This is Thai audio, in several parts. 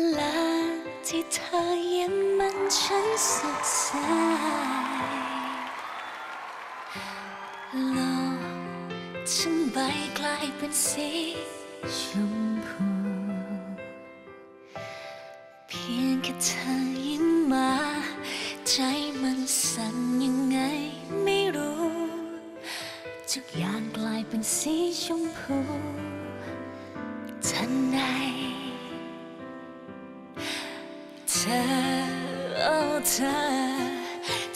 เวลาที่เธอยิ้มมันฉันสดใสโลกฉันใบกลายเป็นสีชมพูเพียงแค่เธอยิ้มมา ใจมันสั่นยังไงไม่รู้ทุกอย่างกลายเป็นสีชมพู อโอ้เธอ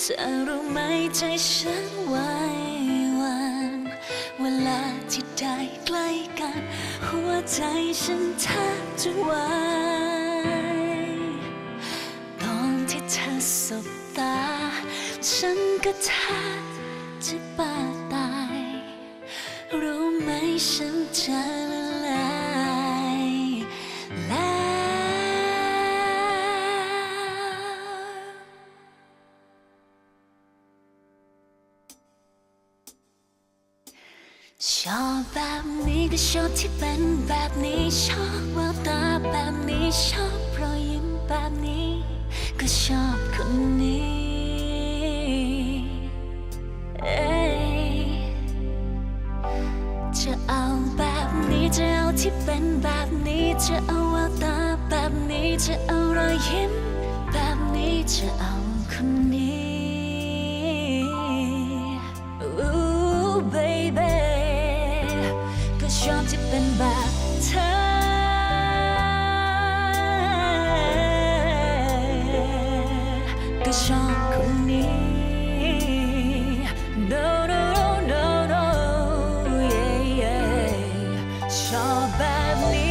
เธอรู้ไหมใจฉันไหววันเวลาที่ได้ใกล้กัน หัวใจฉันแทบจะวายตอนที่เธอสบตา ฉันก็แทบจะบาตาย รู้ไหมฉันจะ ชอบแบบนี้ก็ชอบที่เป็นแบบนี้ชอบแววตาแบบนี้ชอบรอยยิ้มแบบนี้ ก็ชอบคนนี้เอ้จะเอาแบบนี้จะเอาที่เป็นแบบนี้จะเอาแววตาแบบนี้จะเอารอยยิ้มแบบนี้จะเอาคน ก็ชอบคนนี้ No no no no no yeah yeah ชอบแบบนี้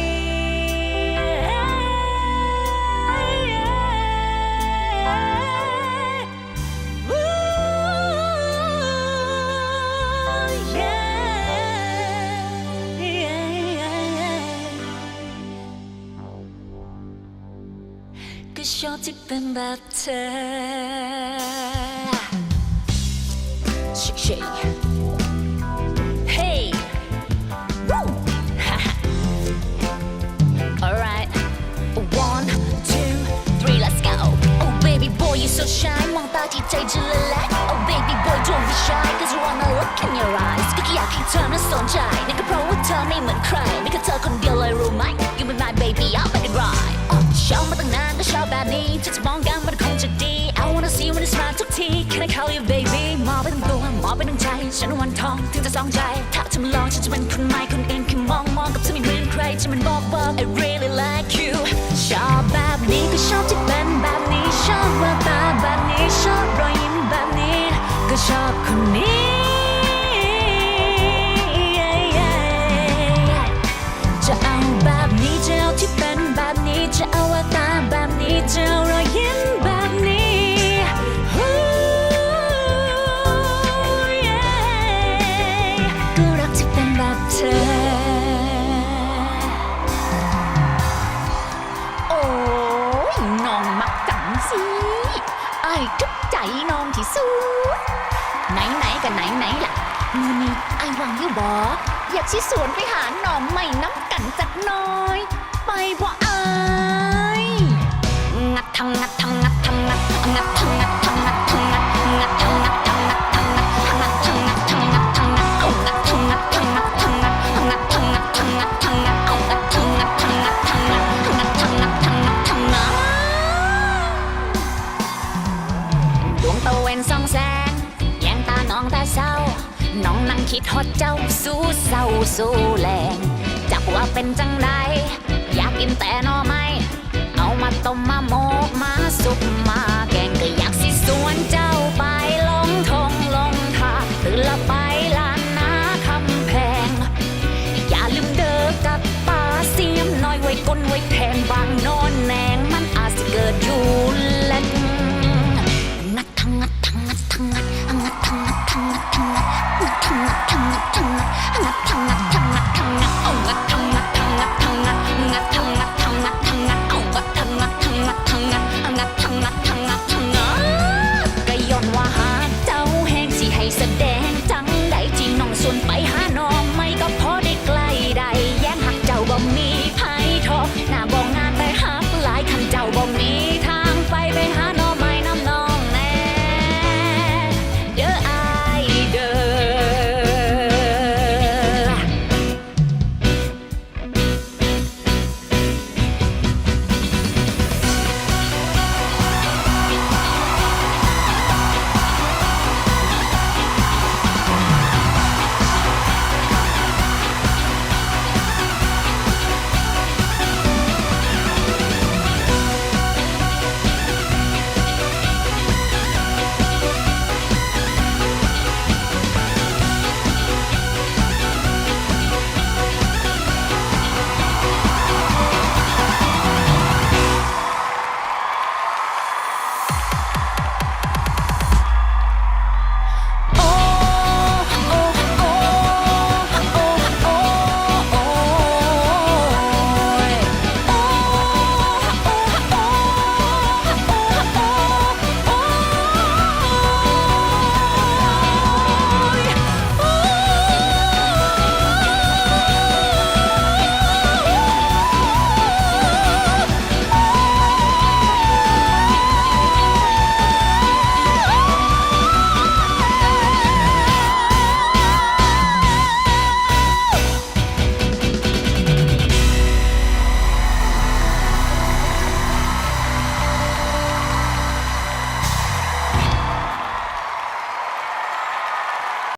ก็ชอบที่เป็นแบบเธอชิชิ Hey Woo Haha Alright One two three let's go Oh baby boy you so shy มองตาที่ใจจะละลาย Oh baby boy don't be shy Cause I wanna look in your eyes ก็แค่อยากให้เธอนั้นสนใจนั่นก็ ทุกที Can I call you baby มองไปทั้งตัวมองไปทั้งใจ ฉันวันทองถึงจะสองใจ ถ้าเธอมาลองฉันจะเป็นคนใหม่คนอื่นคือมองมองกับเธอไม่เหมือนใครฉันมันบอกบอก I really like you ชอบแบบนี้ก็ชอบที่เป็นแบบนี้ชอบแววตาแบบ สิไอ้ทุกใจน้องที่สุดไหนไหนกันไหนไหนล่ะมือนี้ไอ้วังอยู่บ่อยากชิสวนไปหาหน่อมไม่น้ำกันจัดน้อย ไปบ่ไอ้งัดทางงัด คิดฮอดเจ้าสู้เศร้าสู้แรงจักว่าเป็นจังใดอยากกินแต่หนอไม้เอามาต้มมาโมกมาสุกมา ทั้งงัด